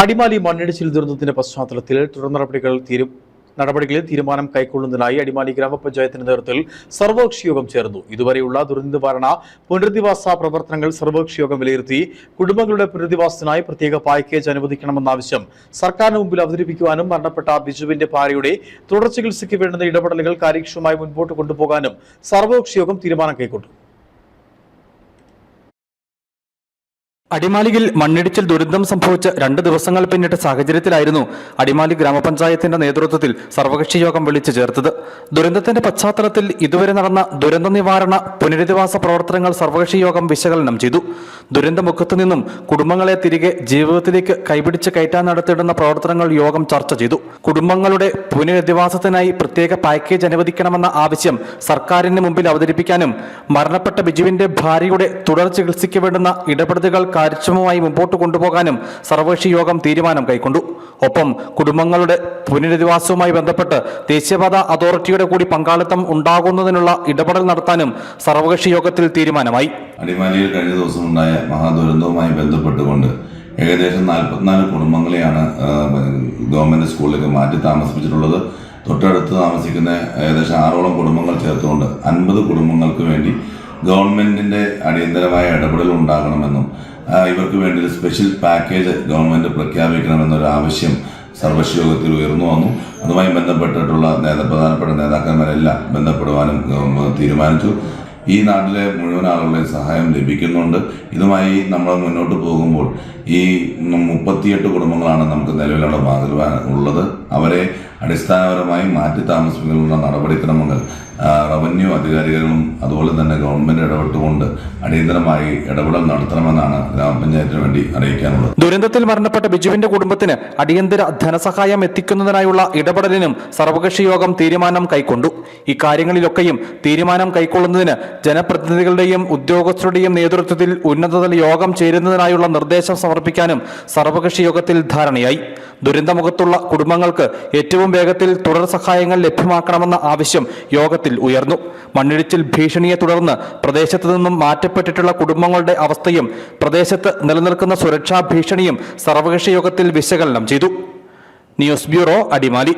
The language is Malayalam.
അടിമാലി മണ്ണിടിച്ചിൽ ദുരന്തത്തിന്റെ പശ്ചാത്തലത്തിൽ തുടർ നടപടികൾ തീരും നടപടികളിൽ തീരുമാനം കൈക്കൊള്ളുന്നതിനായി അടിമാലി ഗ്രാമപഞ്ചായത്തിന്റെ നേതൃത്വത്തിൽ സർവകക്ഷി യോഗം ചേർന്നു. ഇതുവരെയുള്ള ദുരന്ത നിവാരണ പുനരധിവാസ പ്രവർത്തനങ്ങൾ സർവകക്ഷി യോഗം വിലയിരുത്തി കുടുംബങ്ങളുടെ പുനരധിവാസത്തിനായി പ്രത്യേക പാക്കേജ് അനുവദിക്കണമെന്ന ആവശ്യം സർക്കാരിന് മുമ്പിൽ അവതരിപ്പിക്കുവാനും മരണപ്പെട്ട ബിജുവിന്റെ ഭാര്യയുടെ തുടർ ചികിത്സയ്ക്ക് വേണ്ടുന്ന ഇടപെടലുകൾ കാര്യക്ഷമമായി മുൻപോട്ട് കൊണ്ടുപോകാനും സർവകക്ഷി യോഗം തീരുമാനം കൈക്കൊണ്ടു. അടിമാലിയിൽ മണ്ണിടിച്ചിൽ ദുരന്തം സംഭവിച്ച രണ്ട് ദിവസങ്ങൾ പിന്നിട്ട സാഹചര്യത്തിലായിരുന്നു അടിമാലി ഗ്രാമപഞ്ചായത്തിന്റെ നേതൃത്വത്തിൽ സർവകക്ഷി യോഗം വിളിച്ചു ചേർത്തത്. ദുരന്തത്തിന്റെ പശ്ചാത്തലത്തിൽ ഇതുവരെ നടന്ന ദുരന്ത നിവാരണ പുനരധിവാസ പ്രവർത്തനങ്ങൾ സർവകക്ഷി യോഗം വിശകലനം ചെയ്തു. ദുരന്തമുഖത്തു നിന്നും കുടുംബങ്ങളെ തിരികെ ജീവിതത്തിലേക്ക് കൈപിടിച്ച് കയറ്റാൻ നടത്തിയിടുന്ന പ്രവർത്തനങ്ങൾ യോഗം ചർച്ച ചെയ്തു. കുടുംബങ്ങളുടെ പുനരധിവാസത്തിനായി പ്രത്യേക പാക്കേജ് അനുവദിക്കണമെന്ന ആവശ്യം സർക്കാരിന് മുമ്പിൽ അവതരിപ്പിക്കാനും മരണപ്പെട്ട ബിജുവിന്റെ ഭാര്യയുടെ തുടർ ചികിത്സയ്ക്ക് വേണ്ടുന്ന ഇടപെടലുകൾ കാര്യക്ഷമമായി മുമ്പോട്ട് കൊണ്ടുപോകാനും സർവകക്ഷി യോഗം തീരുമാനം കൈക്കൊണ്ടു. ഒപ്പം കുടുംബങ്ങളുടെ പുനരധിവാസവുമായി ബന്ധപ്പെട്ട് ദേശീയപാത അതോറിറ്റിയുടെ കൂടി പങ്കാളിത്തം ഉണ്ടാകുന്നതിനുള്ള ഇടപെടൽ നടത്താനും സർവകക്ഷി യോഗത്തിൽ തീരുമാനമായി. അടിമാലിയിൽ കഴിഞ്ഞ ദിവസം ഉണ്ടായ മഹാദുരന്തവുമായി ബന്ധപ്പെട്ടുകൊണ്ട് ഏകദേശം നാൽപ്പത്തിനാല് കുടുംബങ്ങളെയാണ് ഗവൺമെന്റ് സ്കൂളിലേക്ക് മാറ്റി താമസിപ്പിച്ചിട്ടുള്ളത്. തൊട്ടടുത്ത് താമസിക്കുന്ന ഏകദേശം ആറോളം കുടുംബങ്ങൾ ചേർത്തുകൊണ്ട് അൻപത് കുടുംബങ്ങൾക്ക് വേണ്ടി ഗവൺമെന്റിന്റെ അടിയന്തരമായ ഇടപെടൽ ഉണ്ടാകണമെന്നും ഇവർക്ക് വേണ്ടി ഒരു സ്പെഷ്യൽ പാക്കേജ് ഗവൺമെന്റ് പ്രഖ്യാപിക്കണമെന്നൊരു ആവശ്യം സർവകക്ഷി യോഗത്തിൽ ഉയർന്നു വന്നു. അതുമായി ബന്ധപ്പെട്ടിട്ടുള്ള നേതാ പ്രധാനപ്പെട്ട നേതാക്കന്മാരെല്ലാം ബന്ധപ്പെടുവാനും തീരുമാനിച്ചു. ഈ നാട്ടിലെ മുഴുവൻ ആളുകളുടെയും സഹായം ലഭിക്കുന്നുണ്ട്. ഇതുമായി നമ്മൾ മുന്നോട്ട് പോകുമ്പോൾ ഈ മുപ്പത്തിയെട്ട് കുടുംബങ്ങളാണ് നമുക്ക് നിലവിലുള്ള ബാധിക്കുവാൻ ഉള്ളത്. അവരെ അടിസ്ഥാനപരമായി മാറ്റി താമസിപ്പിക്കാനുള്ള നടപടിക്രമങ്ങൾ റവന്യൂ അധികാരികളും അതുപോലെ തന്നെ ഗവൺമെന്റ് ഇടപെട്ടുകൊണ്ട് അടിയന്തരമായി ഇടപെടൽ നടത്തണമെന്നാണ് ഗ്രാമപഞ്ചായത്തിന് വേണ്ടി അറിയിക്കാനുള്ളത്. ദുരന്തത്തിൽ മരണപ്പെട്ട ബിജുവിന്റെ കുടുംബത്തിന് അടിയന്തര ധനസഹായം എത്തിക്കുന്നതിനായുള്ള ഇടപെടലിനും സർവകക്ഷി യോഗം തീരുമാനം കൈക്കൊണ്ടു. ഇക്കാര്യങ്ങളിലൊക്കെയും തീരുമാനം കൈക്കൊള്ളുന്നതിന് ജനപ്രതിനിധികളുടെയും ഉദ്യോഗസ്ഥരുടെയും നേതൃത്വത്തിൽ ഉന്നതതല യോഗം ചേരുന്നതിനായുള്ള നിർദ്ദേശം സമർപ്പിക്കാനും സർവകക്ഷി യോഗത്തിൽ ധാരണയായി. ദുരന്തമുഖത്തുള്ള കുടുംബങ്ങൾക്ക് ഏറ്റവും വേഗത്തിൽ തുടർ സഹായങ്ങൾ ലഭ്യമാക്കണമെന്ന ആവശ്യം യോഗത്തിൽ ഉയർന്നു. മണ്ണിടിച്ചിൽ ഭീഷണിയെ തുടർന്ന് പ്രദേശത്തു നിന്നും മാറ്റപ്പെട്ടിട്ടുള്ള കുടുംബങ്ങളുടെ അവസ്ഥയും പ്രദേശത്ത് നിലനിൽക്കുന്ന സുരക്ഷാ ഭീഷണിയും സർവകക്ഷി യോഗത്തിൽ വിശകലനം ചെയ്തു. News bureau Adimali.